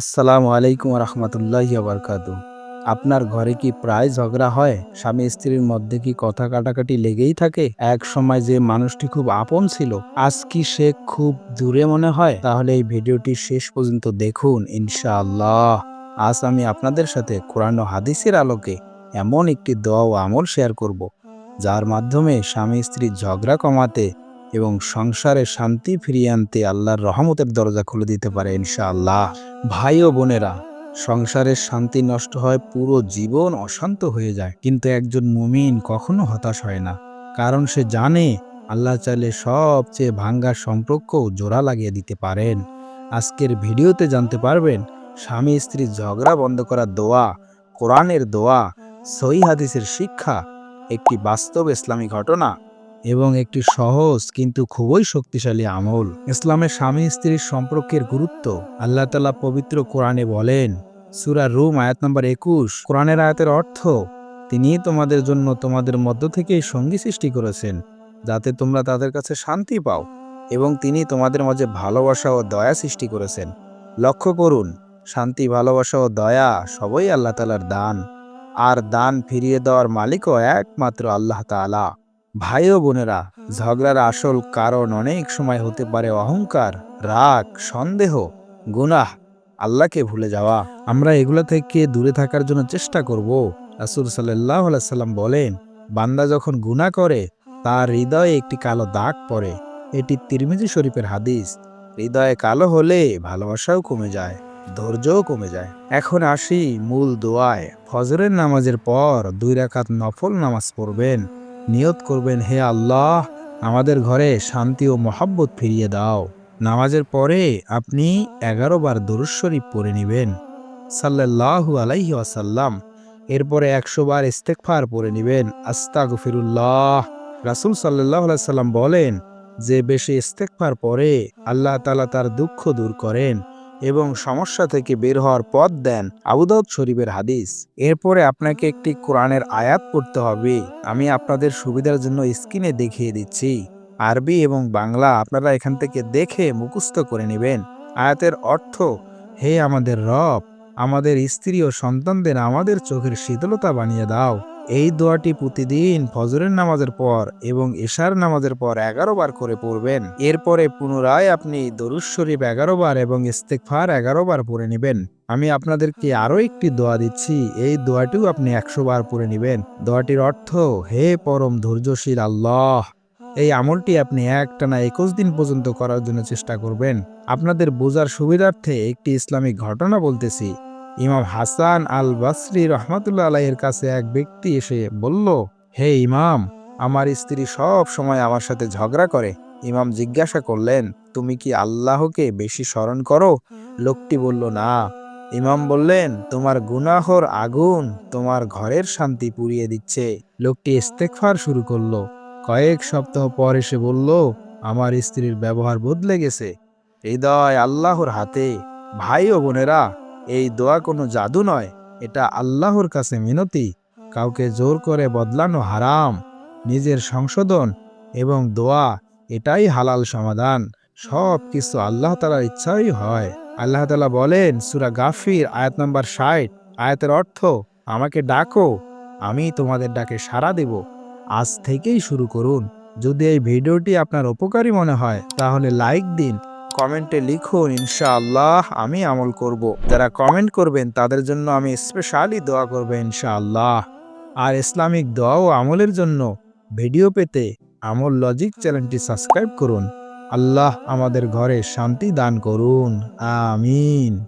আসসালামু আলাইকুম রহমতুল্লাহ বারকাত। আপনার ঘরে কি প্রায় ঝগড়া হয়? স্বামী স্ত্রীর মধ্যে কি কথা কাটাকাটি লেগেই থাকে? এক সময় যে মানুষটি খুব আপন ছিল, আজ কি সে খুব দূরে মনে হয়? তাহলে এই ভিডিওটি শেষ পর্যন্ত দেখুন, ইনশাআল্লাহ। আজ আমি আপনাদের সাথে কোরআন হাদিসের আলোকে এমন একটি দোয়া ও আমল শেয়ার করব, যার মাধ্যমে স্বামী স্ত্রীর ঝগড়া কমাতে এবং সংসারে শান্তি ফিরিয়ে আনতে আল্লাহর রহমতের দরজা খুলে দিতে পারে, ইনশাআল্লাহ। ভাই ও বোনেরা, সংসারের শান্তি নষ্ট হয়, পুরো জীবন অশান্ত হয়ে যায়। কিন্তু একজন মুমিন কখনো হতাশ হয় না। কারণ সে জানে, আল্লাহ চাইলে সবচেয়ে ভাঙ্গা সম্পর্ক জোড়া লাগিয়ে দিতে পারেন। আজকের ভিডিওতে জানতে পারবেন, স্বামী স্ত্রীর ঝগড়া বন্ধ করার দোয়া, কোরআনের দোয়া, সহি হাদিসের শিক্ষা, একটি বাস্তব ইসলামী ঘটনা এবং একটি সহজ কিন্তু খুবই শক্তিশালী আমল। ইসলামের স্বামী স্ত্রীর সম্পর্কের গুরুত্ব আল্লাহ তালা পবিত্র কোরআনে বলেন, সুরা রুম আয়াত নম্বর একুশ। কোরআনের আয়াতের অর্থ তিনি তোমাদের জন্য তোমাদের মধ্য থেকেই সঙ্গী সৃষ্টি করেছেন, যাতে তোমরা তাদের কাছে শান্তি পাও এবং তিনি তোমাদের মাঝে ভালোবাসা ও দয়া সৃষ্টি করেছেন। লক্ষ্য করুন, শান্তি, ভালোবাসা ও দয়া সবই আল্লাহ তালার দান। আর দান ফিরিয়ে দেওয়ার মালিকও একমাত্র আল্লাহ তাআলা। ভাই ও বোনেরা ঝগড়ার আসল কারণ অনেক সময় হতে পারে অহংকার রাগ সন্দেহ গুনাহ। আল্লাহকে ভুলে যাওয়া। আমরা এগুলো থেকে দূরে থাকার জন্য চেষ্টা করব। রাসুল সাল্লাহ সাল্লাম বলেন বান্দা যখন গুনাহ করে তার হৃদয়ে একটি কালো দাগ পড়ে। এটি তিরমিজি শরীফের হাদিস। হৃদয়ে কালো হলে ভালোবাসাও কমে যায় ধৈর্যও কমে যায়। এখন আসি মূল দোয়ায়। ফজরের নামাজের পর দুই রাকাত নফল নামাজ পড়বেন। নিয়ত করবেন, হে আল্লাহ, আমাদের ঘরে শান্তি ও মহাব্বত ফিরিয়ে দাও। নামাজের পরে আপনি এগারো বার দরুদ শরীফ পড়ে নেবেন। সাল্লাল্লাহু আলাইহি আসাল্লাম এরপরে একশো বার ইস্তেকফার পড়ে নেবেন। আস্তাগ ফিরুল্লাহ রাসুল সাল্লাহ সাল্লাম বলেন, যে বেশি ইস্তেকফার পরে আল্লাহ তালা তার দুঃখ দূর করেন। এবং সমস্যা থেকে বের হওয়ার পথ দেন আবুদাউদ শরীফের হাদিস। এরপরে আপনাকে একটি কোরআনের আয়াত পড়তে হবে। আমি আপনাদের সুবিধার জন্য স্ক্রিনে দেখিয়ে দিচ্ছি। আরবি এবং বাংলা আপনারা এখান থেকে দেখে মুখস্থ করে নেবেন। আয়াতের অর্থ, হে আমাদের রব, আমাদের স্ত্রী ও সন্তানদের আমাদের চোখের শীতলতা বানিয়ে দাও। এই দোয়াটি প্রতিদিন ফজরের নামাজের পর এবং এশার নামাজের পর এগারো বার করে পড়বেন। এরপরে পুনরায় আপনি দরুদ শরীফ এগারো বার এবং ইস্তেকফার এগারো বার পড়ে নেবেন। আমি আপনাদেরকে আরও একটি দোয়া দিচ্ছি, এই দোয়াটিও আপনি একশো বার পড়ে নেবেন। দোয়াটির অর্থ, হে পরম ধৈর্যশীল আল্লাহ, এই আমলটি আপনি একটানা একুশ দিন পর্যন্ত করার জন্য চেষ্টা করবেন। আপনাদের বোঝার সুবিধার্থে একটি ইসলামিক ঘটনা বলতেছি। ইমাম হাসান আল বাসরি রহমাতুল্লাহ আলাইয়ের কাছে এক ব্যক্তি এসে বলল, হে ইমাম, আমার স্ত্রী সব সময় আমার সাথে ঝগড়া করে। ইমাম জিজ্ঞাসা করলেন, তুমি কি আল্লাহকে বেশি স্মরণ করো? লোকটি বলল, না। ইমাম বললেন, তোমার গুনাহর আগুন তোমার ঘরের শান্তি পুড়িয়ে দিচ্ছে। লোকটি ইস্তেকফার শুরু করল। কয়েক সপ্তাহ পর এসে বলল, আমার স্ত্রীর ব্যবহার বদলে গেছে। হৃদয় আল্লাহর হাতে। ভাই ও বোনেরা এই দোয়া কোনো জাদু নয়, এটা আল্লাহর কাছে মিনতি। কাউকে জোর করে বদলানো হারাম, নিজের সংশোধন এবং দোয়া, এটাই হালাল সমাধান। সব কিছু আল্লাহ তালার ইচ্ছাই হয়। আল্লাহ তালা বলেন, সুরা গাফির, আয়াত নম্বর ষাট। আয়াতের অর্থ, আমাকে ডাকো, আমি তোমাদের ডাকে সাড়া দেব। আজ থেকেই শুরু করুন। যদি এই ভিডিওটি আপনার উপকারী মনে হয়, তাহলে লাইক দিন কমেন্টে লিখুন, ইনশাআল্লাহ, আমি আমল করব। যারা কমেন্ট করবেন, তাদের জন্য আমি স্পেশালি দোয়া করব, ইনশাআল্লাহ। আর ইসলামিক দোয়া ও আমলের জন্য ভিডিও পেতে আমল লজিক চ্যানেলটি সাবস্ক্রাইব করুন। আল্লাহ আমাদের ঘরে শান্তি দান করুন। আমিন।